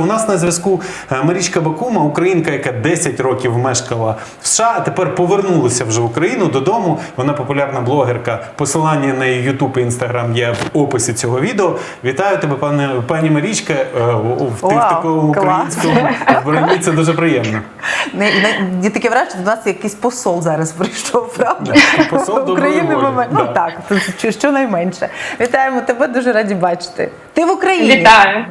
У нас на зв'язку е, Марічка Бакума, українка, яка 10 років мешкала в США, а тепер повернулася вже в Україну додому. Вона популярна блогерка. Посилання на її YouTube і Instagram є в описі цього відео. Вітаю тебе, пане пані Марічка. е, у- в, ти в такому клас. українському вбранні. Це дуже приємно. Не, не, таке враження, що до нас якийсь посол зараз прийшов, правда? Посол доброї України волі, момент. да. Ну так, тут що- щонайменше. Вітаємо тебе, дуже раді бачити. Ти в Україні. Вітаю.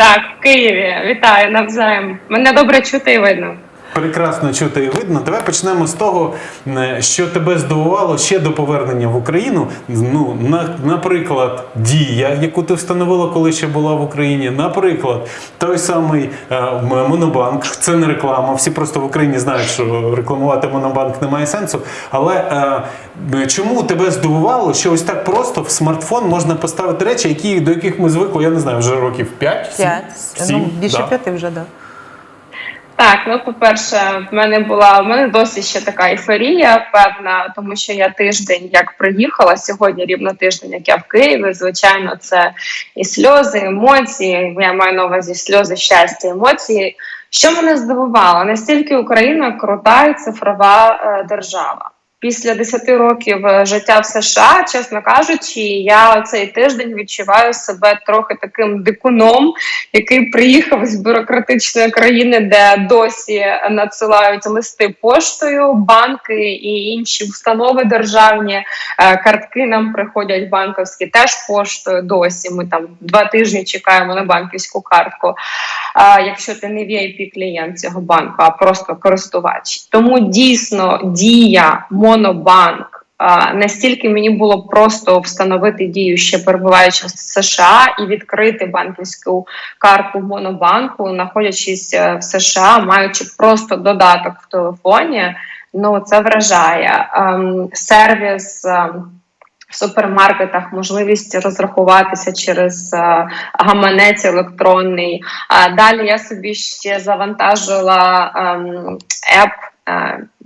Так, в Києві. Вітаю навзаєм. Мене добре чути і видно. Прекрасно чути і видно. Давай почнемо з того, що тебе здивувало ще до повернення в Україну. Ну, на, наприклад, дія, яку ти встановила, коли ще була в Україні. Наприклад, той самий е, Монобанк. Це не реклама. Всі просто в Україні знають, що рекламувати Монобанк немає сенсу. Але е, чому тебе здивувало, що ось так просто в смартфон можна поставити речі, які до яких ми звикли, я не знаю, вже років 5 П'ять. Ну, більше да. п'яти вже, так. Так, ну по-перше, в мене була в мене досі ще така ейфорія, певна, тому що я тиждень як приїхала сьогодні, рівно тиждень, як я в Києві. Звичайно, це і сльози, емоції. Я маю на увазі сльози, щастя, емоції. Що мене здивувало, настільки Україна крута і цифрова е, держава. Після 10 років е, життя в США, чесно кажучи, я цей тиждень відчуваю себе трохи таким дикуном, який приїхав з бюрократичної країни, де досі надсилають листи поштою, банки і інші установи державні. Е, Картки нам приходять банковські теж поштою. Досі ми там два тижні чекаємо на банківську картку. Якщо ти не vip клієнт цього банку, а просто користувач. Тому дійсно дія монобанк. Настільки мені було просто встановити дію ще перебуваючи в США і відкрити банківську картку в монобанку, знаходячись е, в США, маючи просто додаток в телефоні. Ну це вражає Ем, сервіс. ем, в супермаркетах можливість розрахуватися через е, гаманець електронний. А далі я собі ще завантажила ем, еп.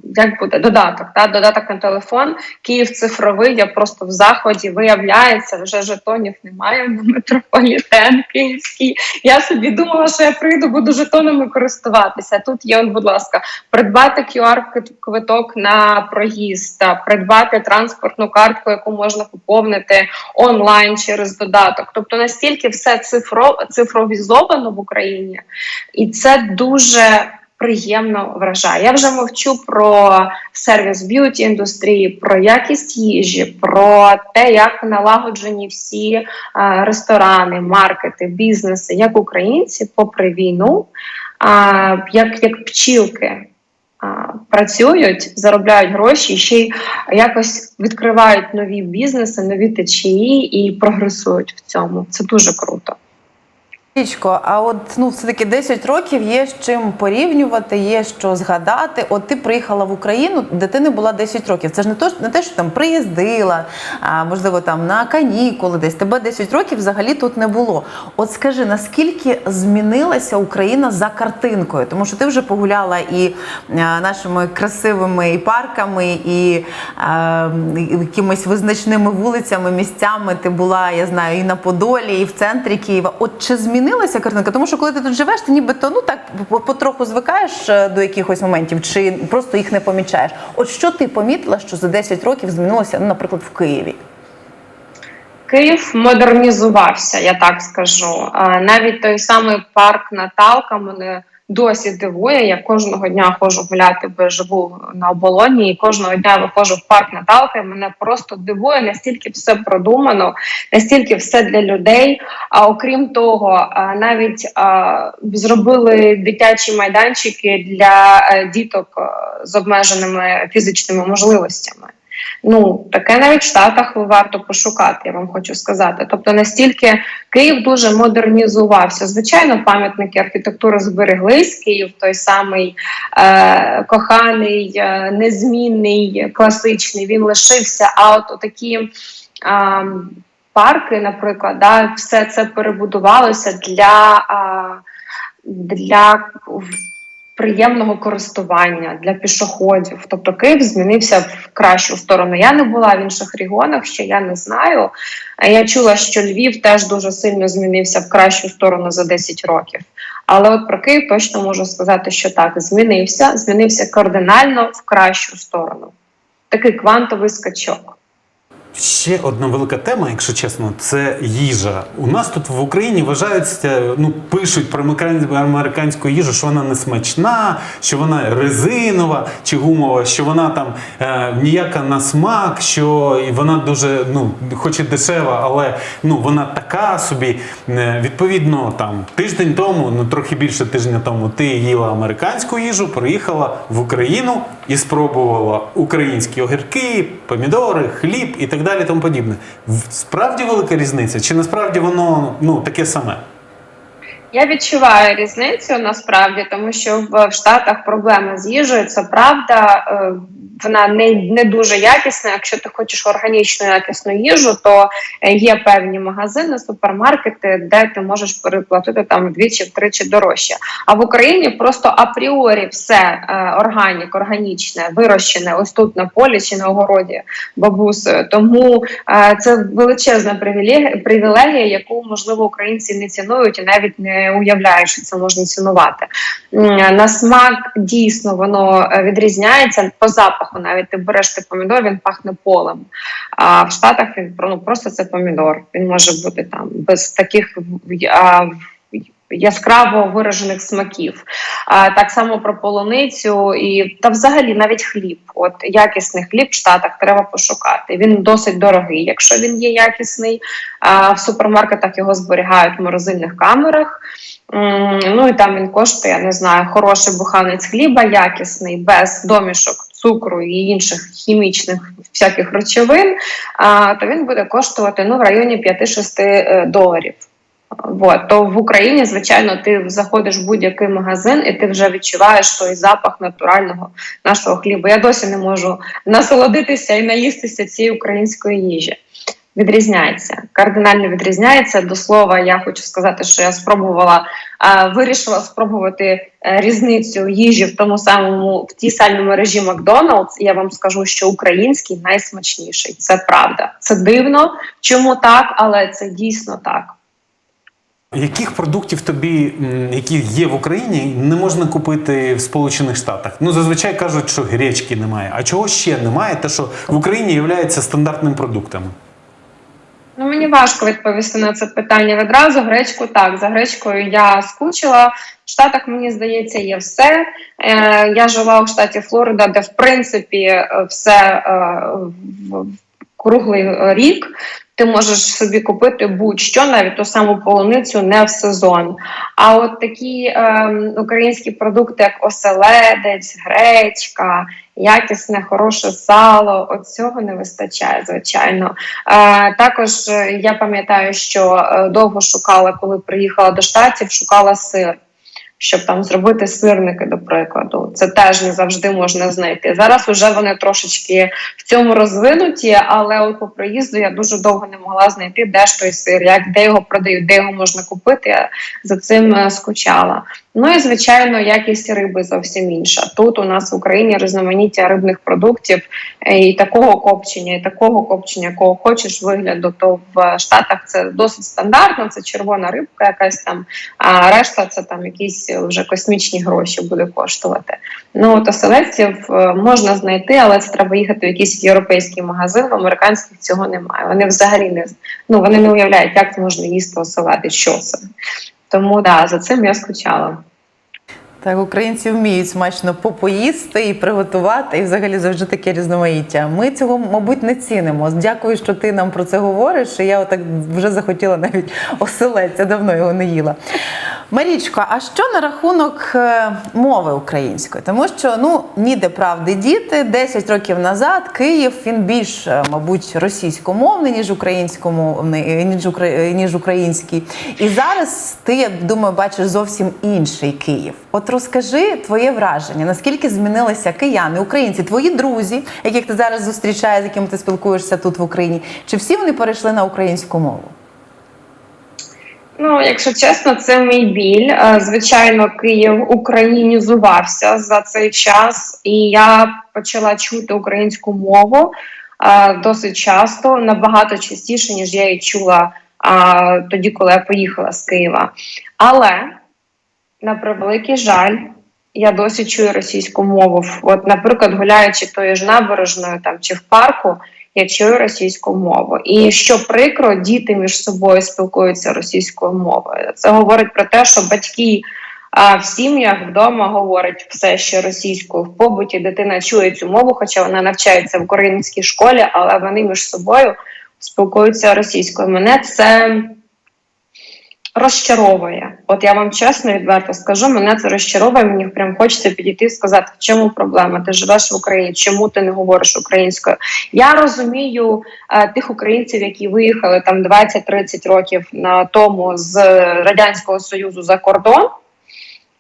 Як буде додаток? Та додаток на телефон, Київ цифровий. Я просто в заході виявляється, вже жетонів немає на метрополітен київський. Я собі думала, що я прийду, буду жетонами користуватися. Тут є, от, будь ласка, придбати QR-квиток на проїзд, придбати транспортну картку, яку можна поповнити онлайн через додаток. Тобто настільки все цифро, цифровізовано в Україні, і це дуже. Приємно вражає. Я вже мовчу про сервіс б'юті індустрії, про якість їжі, про те, як налагоджені всі е, ресторани, маркети, бізнеси, як українці, попри війну, як, як пчілки працюють, заробляють гроші ще й якось відкривають нові бізнеси, нові течії і прогресують в цьому. Це дуже круто. Річко, а от ну все-таки 10 років є з чим порівнювати, є що згадати. От ти приїхала в Україну, де ти не була 10 років. Це ж не то, не те, що там приїздила, а можливо там на канікули десь. Тебе 10 років взагалі тут не було. От скажи, наскільки змінилася Україна за картинкою? Тому що ти вже погуляла і нашими красивими і парками, і а, і якимись визначними вулицями, місцями. Ти була, я знаю, і на Подолі, і в центрі Києва. От чи змінилася картинка? Тому що коли ти тут живеш, ти нібито ну так потроху звикаєш е, до якихось моментів, чи просто їх не помічаєш. От що ти помітила, що за 10 років змінилося, ну, наприклад, в Києві? Київ модернізувався, я так скажу. Навіть той самий парк Наталка мене досі дивує. Я кожного дня ходжу гуляти, бо я живу на оболоні, і кожного дня виходжу в парк Наталка. І мене просто дивує, настільки все продумано, настільки все для людей. А окрім того, навіть а, зробили дитячі майданчики для е, діток е, з обмеженими фізичними можливостями. Ну, таке навіть в Штатах варто пошукати, я вам хочу сказати. Тобто настільки Київ дуже модернізувався. Звичайно, пам'ятники архітектури збереглись. Київ той самий е, коханий, е, незмінний, класичний, він лишився. А от такі е, парки, наприклад, да, все це перебудувалося для, е, для приємного користування для пішоходів. Тобто Київ змінився в кращу сторону. Я не була в інших регіонах, ще я не знаю. Я чула, що Львів теж дуже сильно змінився в кращу сторону за 10 років. Але от про Київ точно можу сказати, що так змінився, змінився кардинально в кращу сторону. Такий квантовий скачок. Ще одна велика тема, якщо чесно, це їжа. У нас тут в Україні вважаються, ну пишуть про американську їжу, що вона не смачна, що вона резинова чи гумова, що вона там е, ніяка на смак, що вона дуже, ну, хоч і дешева, але ну вона така собі. Е, відповідно, там тиждень тому, ну трохи більше тижня тому, ти їла американську їжу, приїхала в Україну і спробувала українські огірки, помідори, хліб і так далі, тому подібне. Справді велика різниця, чи насправді воно ну таке саме? Я відчуваю різницю насправді, тому що в, Штатах проблеми з їжею. Це правда, е, вона не, не дуже якісна. Якщо ти хочеш органічну якісну їжу, то е, є певні магазини, супермаркети, де ти можеш переплатити там вдвічі втричі дорожче. А в Україні просто апріорі все е, органік, органічне, вирощене ось тут на полі чи на огороді бабусею. Тому це величезна привілегія, яку можливо українці не цінують і навіть не уявляють, що це можна цінувати. На смак дійсно воно е, відрізняється по запаху. Навіть ти береш ти помідор, він пахне полем. А в Штатах він ну, просто це помідор. Він може бути там без таких а, яскраво виражених смаків. А, так само про полуницю і та взагалі навіть хліб. От якісний хліб в Штатах треба пошукати. Він досить дорогий, якщо він є якісний. А, в супермаркетах його зберігають в морозильних камерах. Ну і там він коштує, я не знаю, хороший буханець хліба, якісний, без домішок цукру і інших хімічних всяких речовин, то він буде коштувати ну, в районі 5-6 е, доларів. Вот. То в Україні, звичайно, ти заходиш в будь-який магазин і ти вже відчуваєш той запах натурального нашого хліба. Я досі не можу насолодитися і наїстися цієї української їжі. Відрізняється, кардинально відрізняється. До слова, я хочу сказати, що я спробувала, вирішила спробувати е, різницю їжі в тому самому в тій самій мережі Макдоналдс. Я вам скажу, що український найсмачніший. Це правда. Це дивно, чому так, але це дійсно так. Яких продуктів тобі, які є в Україні, не можна купити в Сполучених Штатах? Ну зазвичай кажуть, що гречки немає. А чого ще немає? Те, що в Україні є стандартним продуктом. Ну, мені важко відповісти на це питання відразу. Гречку так, за гречкою я скучила. В Штатах, мені здається, є все. Е, я жила у штаті Флорида, де в принципі е, все е, круглий е, рік. Ти можеш собі купити будь-що, навіть ту саму полуницю не в сезон. А от такі е, українські продукти, як оселедець, гречка, якісне, хороше сало, от цього не вистачає, звичайно. Е, також е, я пам'ятаю, що е, довго шукала, коли приїхала до штатів, шукала сир. Щоб там зробити сирники, до прикладу, це теж не завжди можна знайти. Зараз вже вони трошечки в цьому розвинуті, але от по приїзду я дуже довго не могла знайти, де ж той сир, як де його продають, де його можна купити. Я за цим е, скучала. Ну і звичайно, якість риби зовсім інша. Тут у нас в Україні різноманіття рибних продуктів е, і такого копчення, і такого копчення, якого хочеш вигляду, то в Штатах це досить стандартно. Це червона рибка, якась там, а решта це там якісь вже космічні гроші буде коштувати. Ну от оселедців е, можна знайти, але це треба їхати в якийсь європейський магазин. В американських цього немає. Вони взагалі не ну вони не уявляють, як можна їсти оселедець, що це. Тому да, за цим я скучала. Так, українці вміють смачно попоїсти і приготувати, і взагалі завжди таке різноманіття. Ми цього, мабуть, не цінимо. Дякую, що ти нам про це говориш. І я отак вже захотіла навіть оселедця, давно його не їла. Марічко, а що на рахунок е, мови української? Тому що ну ніде правди діти. 10 років назад Київ він більш, е, мабуть, російськомовний, ніж українськомовний, ніж, укра- ніж український. І зараз ти, я думаю, бачиш зовсім інший Київ. От розкажи твоє враження, наскільки змінилися кияни, українці, твої друзі, яких ти зараз зустрічаєш, з якими ти спілкуєшся тут в Україні, чи всі вони перейшли на українську мову? Ну, якщо чесно, це мій біль. Е, Звичайно, Київ українізувався за цей час, і я почала чути українську мову е, досить часто, набагато частіше, ніж я її чула тоді, коли я поїхала з Києва. Але на превеликий жаль, я досі чую російську мову. От, наприклад, гуляючи тою ж набережною там чи в парку, я чую російську мову. І що прикро, діти між собою спілкуються російською мовою. Це говорить про те, що батьки а, в сім'ях вдома говорять все ще російською в побуті. Дитина чує цю мову, хоча вона навчається в українській школі, але вони між собою спілкуються російською. Мене це розчаровує. От я вам чесно відверто скажу, мене це розчаровує. Мені прям хочеться підійти і сказати, в чому проблема? Ти живеш в Україні, чому ти не говориш українською? Я розумію е, тих українців, які виїхали там 20-30 років на тому з радянського союзу за кордон.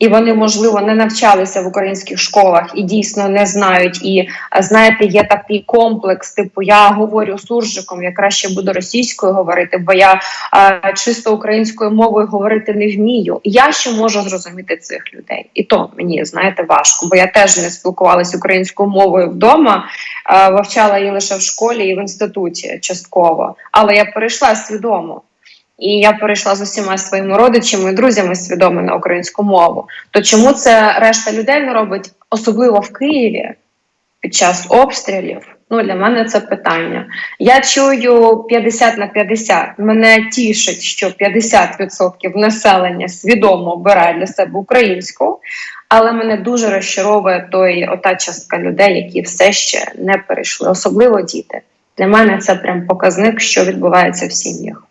І вони, можливо, не навчалися в українських школах і дійсно не знають. І знаєте, є такий комплекс. Типу, я говорю суржиком, я краще буду російською говорити, бо я а, чисто українською мовою говорити не вмію. Я ще можу зрозуміти цих людей, і то мені знаєте важко, бо я теж не спілкувалася українською мовою вдома, а, вивчала її лише в школі і в інституті частково. Але я перейшла свідомо. І я перейшла з усіма своїми родичами і друзями свідомо на українську мову. То чому це решта людей не робить, особливо в Києві під час обстрілів? Ну для мене це питання. Я чую 50 на 50. Мене тішить, що 50% населення свідомо обирає для себе українську, але мене дуже розчаровує той ота частка людей, які все ще не перейшли, особливо діти. Для мене це прям показник, що відбувається в сім'ях.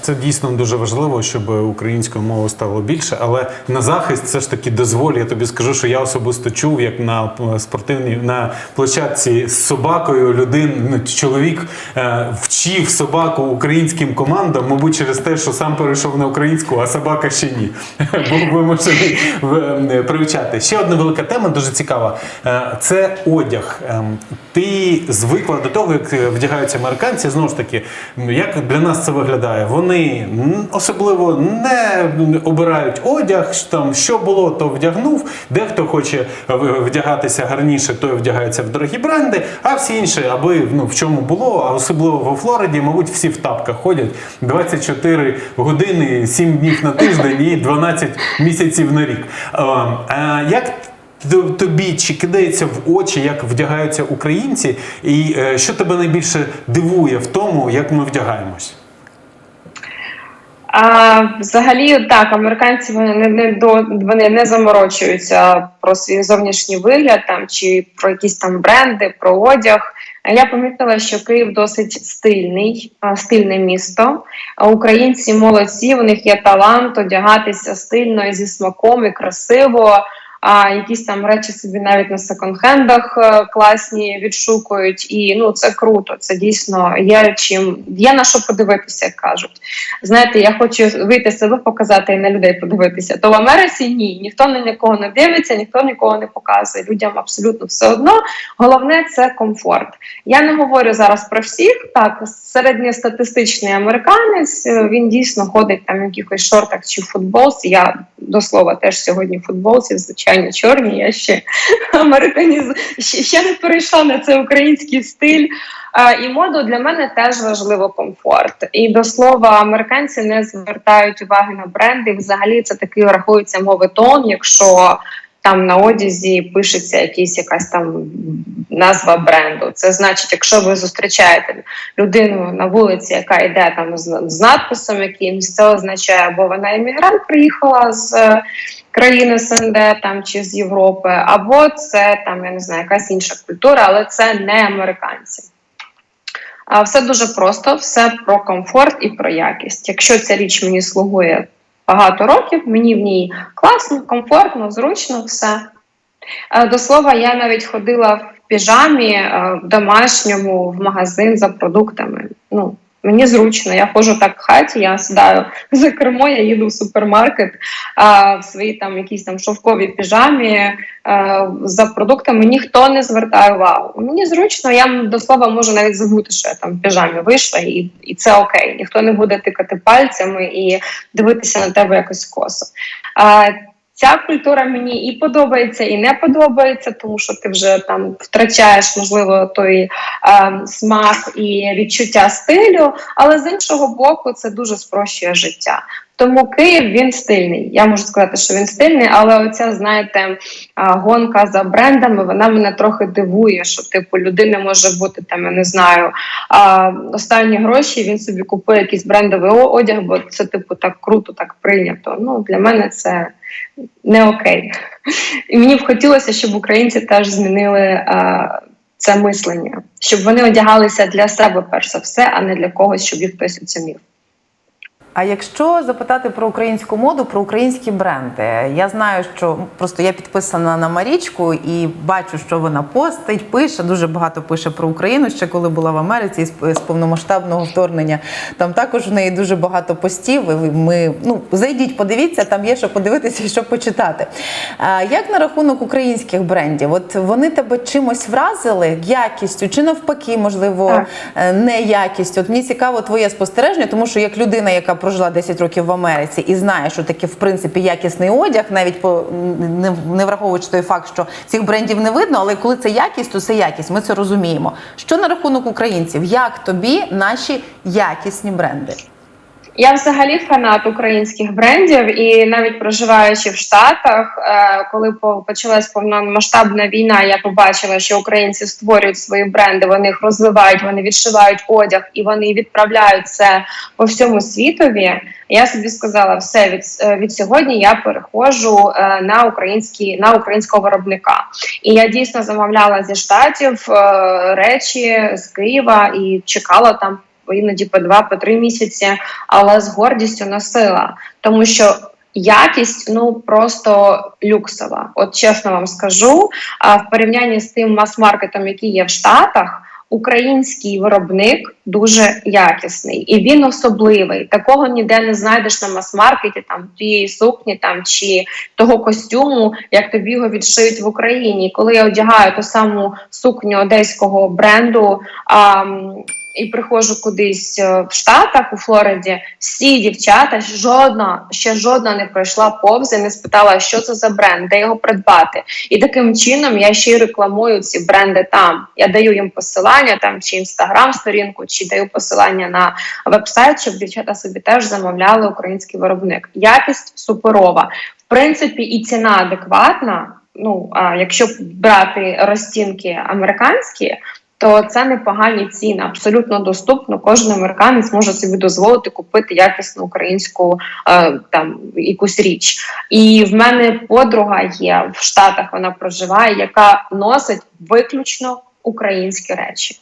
Це дійсно дуже важливо, щоб українською мовою стало більше, але на захист все ж таки дозволь. Я тобі скажу, що я особисто чув, як на е, спортивній на площадці з собакою людин, ну, чоловік е, вчив собаку українським командам, мабуть, через те, що сам перейшов на українську, а собака ще ні. Вимушений в- е, привчати. Ще одна велика тема, дуже цікава. Е, Це одяг. Ем, Ти звикла до того, як вдягаються американці. Знову ж таки, як для нас це виглядає? Вони особливо не обирають одяг, там що було, то вдягнув. Дехто хоче вдягатися гарніше, той вдягається в дорогі бренди, а всі інші, аби ну в чому було, а особливо во Флориді, мабуть, всі в тапках ходять 24 години, 7 днів на тиждень і 12 місяців на рік. А, а як Тобі чи кидається в очі, як вдягаються українці, і е, що тебе найбільше дивує в тому, як ми вдягаємось? А, взагалі, так, американці вони не, не до вони не заморочуються про свій зовнішній вигляд там чи про якісь там бренди, про одяг. Я помітила, що Київ досить стильний, стильне місто. А Українці молодці, у них є талант одягатися стильно і зі смаком і красиво. А якісь там речі собі навіть на секонд-хендах е, класні відшукують, і ну це круто. Це дійсно є чим є на що подивитися, як кажуть. Знаєте, я хочу вийти себе показати і на людей подивитися. То в Америці ні, ніхто на нікого не дивиться, ніхто нікого не показує. Людям абсолютно все одно. Головне це комфорт. Я не говорю зараз про всіх. Так, середньостатистичний американець е, він дійсно ходить там в якихось шортах чи в футболці. Я до слова теж сьогодні в футболці, звичайно, чорні. Я ще американіз ще, не перейшла на цей український стиль. І моду для мене теж важливо комфорт. І до слова, американці не звертають уваги на бренди. Взагалі це такий рахується моветон, якщо там на одязі пишеться якийсь якась там назва бренду. Це значить, якщо ви зустрічаєте людину на вулиці, яка йде там з, з надписом якимсь, це означає, або вона іммігрант приїхала з країни СНД там чи з Європи, або це там я не знаю, якась інша культура, але це не американці. Все дуже просто, все про комфорт і про якість. Якщо ця річ мені слугує багато років, мені в ній класно, комфортно, зручно, все. Е, До слова, я навіть ходила в піжамі е, в домашньому в магазин за продуктами. Ну, мені зручно, я ходжу так в хаті, я сідаю за кермо, я їду в супермаркет а, в своїй там якійсь там шовковій піжамі а, за продуктами. Ніхто не звертає увагу. Мені зручно, я до слова можу навіть забути, що я там в піжамі вийшла, і, і це окей. Ніхто не буде тикати пальцями і дивитися на тебе якось косо. А, Ця культура мені і подобається, і не подобається, тому що ти вже там втрачаєш, можливо, той е, смак і відчуття стилю. Але з іншого боку, це дуже спрощує життя. Тому Київ він стильний. Я можу сказати, що він стильний, але оця, знаєте, гонка за брендами, вона мене трохи дивує, що типу людина може бути там, я не знаю, останні гроші він собі купує якийсь брендовий одяг, бо це типу так круто, так прийнято. Ну для мене це не окей. І мені б хотілося, щоб українці теж змінили це мислення, щоб вони одягалися для себе перш за все, а не для когось, щоб їх хтось оцінив. А якщо запитати про українську моду, про українські бренди, я знаю, що просто я підписана на Марічку і бачу, що вона постить, пише дуже багато пише про Україну. Ще коли була в Америці з- повномасштабного вторгнення. Там також в неї дуже багато постів. Ми ну зайдіть, подивіться, там є що подивитися і що почитати. А як на рахунок українських брендів? От вони тебе чимось вразили якістю, чи навпаки, можливо, е, не якість. От мені цікаво твоє спостереження, тому що як людина, яка прожила 10 років в Америці і знає, що таке в принципі якісний одяг, навіть по не, не враховуючи той факт, що цих брендів не видно, але коли це якість, то це якість. Ми це розуміємо. Що на рахунок українців? Як тобі наші якісні бренди? Я взагалі фанат українських брендів, і навіть проживаючи в Штатах, е, коли по- почалась повномасштабна війна, я побачила, що українці створюють свої бренди, вони їх розвивають, вони відшивають одяг і вони відправляють це по всьому світові. Я собі сказала, все від, е, від сьогодні я переходжу е, на українські на українського виробника. І я дійсно замовляла зі штатів речі з Києва і чекала там іноді по два, по три місяці, але з гордістю носила, тому що. Якість ну просто люксова. От чесно вам скажу. А в порівнянні з тим мас-маркетом, який є в Штатах, український виробник дуже якісний і він особливий. Такого ніде не знайдеш на мас-маркеті, там тієї сукні, там чи того костюму, як тобі його відшиють в Україні. Коли я одягаю ту саму сукню одеського бренду. А, і приходжу кудись е, в Штатах у Флориді, всі дівчата, жодна, ще жодна не пройшла повз і не спитала, що це за бренд, де його придбати. І таким чином я ще й рекламую ці бренди там. Я даю їм посилання там чи інстаграм-сторінку, чи даю посилання на вебсайт, щоб дівчата собі теж замовляли український виробник. Якість суперова. В принципі, і ціна адекватна. Ну а якщо брати розцінки американські, то це непогані ціни, абсолютно доступно. Кожен американець може собі дозволити купити якісну українську е, там якусь річ. І в мене подруга є в Штатах, вона проживає, яка носить виключно українські речі.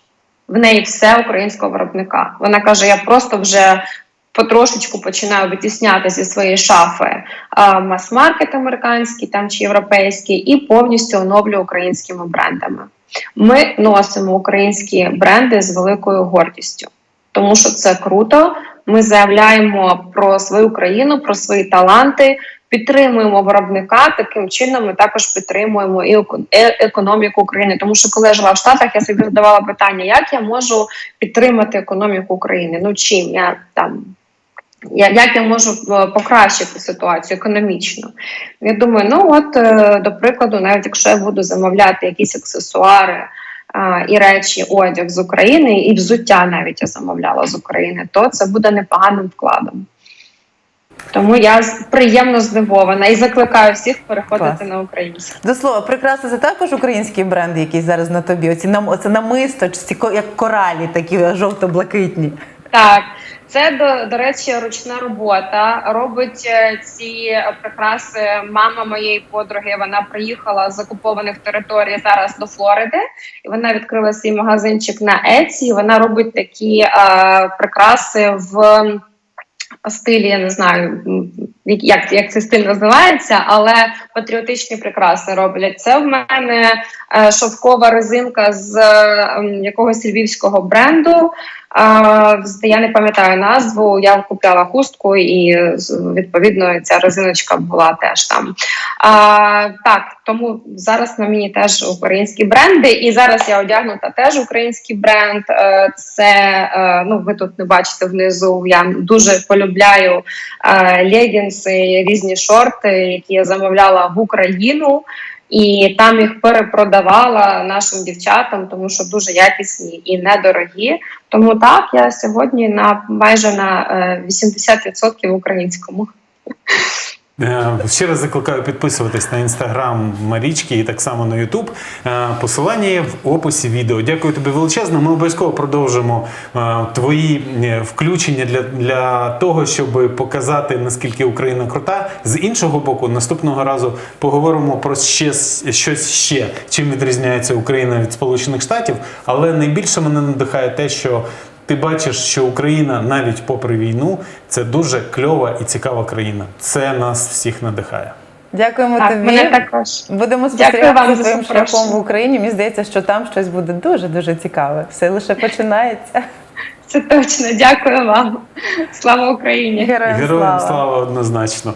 В неї все українського виробника. Вона каже: я просто вже. Потрошечку починаю витісняти зі своєї шафи а, мас-маркет американський там чи європейський, і повністю оновлю українськими брендами. Ми носимо українські бренди з великою гордістю, тому що це круто. Ми заявляємо про свою країну, про свої таланти, підтримуємо виробника. Таким чином ми також підтримуємо і е- економіку України. Тому що коли я жила в Штатах, я собі задавала питання, як я можу підтримати економіку України? Ну чим я там. Як я можу е, покращити ситуацію економічно? Я думаю, ну от е, до прикладу, навіть якщо я буду замовляти якісь аксесуари а, і речі, одяг з України, і взуття навіть я замовляла з України, то це буде непоганим вкладом. Тому я приємно здивована і закликаю всіх переходити Клас. на українську. До слова, прикраси це також український бренд, який зараз на тобі. Оці нам оце намисто, як коралі, такі жовто-блакитні. Так, це до, до речі, ручна робота. Робить е, ці прикраси мама моєї подруги. Вона приїхала з окупованих територій зараз до Флориди, і вона відкрила свій магазинчик на Еці. Вона робить такі е, прикраси в стилі, я не знаю, як, як цей стиль називається, але патріотичні прикраси роблять. Це в мене е, шовкова резинка з якогось львівського бренду. Я не пам'ятаю назву. Я купляла хустку, і відповідно ця резиночка була теж там. А, так, тому зараз на мені теж українські бренди, і зараз я одягнута теж український бренд. Е, Це е, ну ви тут не бачите внизу. Я дуже полюбляю е, легінси, різні шорти, які я замовляла в Україну. І там їх перепродавала нашим дівчатам, тому що дуже якісні і недорогі. Тому так я сьогодні на майже на е, 80% українському. Е, Ще раз закликаю підписуватись на інстаграм Марічки і так само на Ютуб. Е, Посилання є в описі відео. Дякую тобі величезно. Ми обов'язково продовжимо е, твої включення для, для того, щоб показати наскільки Україна крута. З іншого боку, наступного разу поговоримо про ще щось ще, чим відрізняється Україна від Сполучених Штатів. Але найбільше мене надихає те, що ти бачиш, що Україна навіть попри війну це дуже кльова і цікава країна. Це нас всіх надихає. Дякуємо Так, тобі. мене також. Будемо спостерігати за за своїм шляхом в Україні. Мені здається, що там щось буде дуже дуже цікаве. Все лише починається. Це точно. Дякую вам. Слава Україні! Героям Героям слава! слава однозначно.